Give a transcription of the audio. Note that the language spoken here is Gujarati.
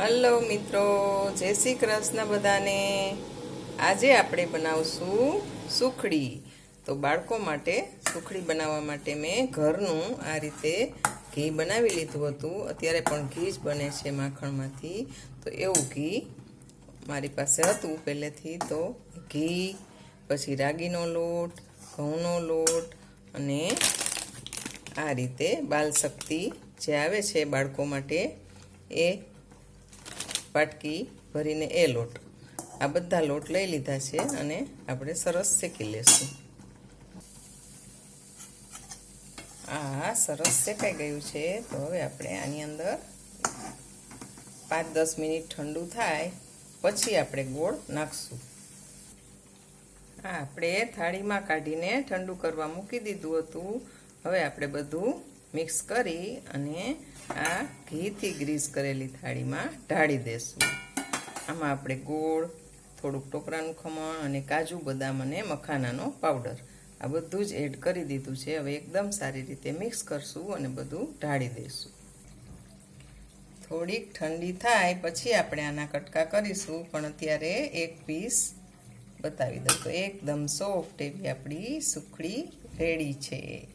હલો મિત્રો, જય શ્રી કૃષ્ણ બધાને. આજે આપણે બનાવશું સુખડી. તો બાળકો માટે સુખડી બનાવવા માટે મેં ઘરનું આ રીતે ઘી બનાવી લીધું હતું. અત્યારે પણ ઘી જ બને છે માખણમાંથી. તો એવું ઘી મારી પાસે હતું પહેલેથી. તો ઘી, પછી રાગીનો લોટ, ઘઉંનો લોટ અને આ રીતે બાલ શક્તિ જે આવે છે બાળકો માટે એ પાટકી ભરીને એ લોટ. આ બધા લોટ લઈ લીધા છે અને આપણે સરસ શેકી લેશું. આ સરસ શેકાઈ ગયું છે. તો હવે આપણે આની અંદર પાંચ દસ મિનિટ ઠંડુ થાય, પછી આપણે ગોળ નાખશું. આ આપણે થાળીમાં કાઢીને ઠંડુ કરવા મૂકી દીધું હતું. હવે આપણે બધું મિક્સ કરી અને આ ઘીથી ગ્રીસ કરેલી થાળીમાં ઢાળી દેશું. આમાં આપણે ગોળ, થોડુંક ટોપરાનું ખમણ અને કાજુ, બદામ અને મખાનાનો પાવડર. આ બધું જ એડ કરી દીધું છે. હવે એકદમ સારી રીતે મિક્સ કરશું અને બધું ઢાળી દઈશું. થોડીક ઠંડી થાય પછી આપણે આના કટકા કરીશું. પણ અત્યારે એક પીસ બતાવી દઉં તો એકદમ સોફ્ટ એવી આપણી સુખડી રેડી છે.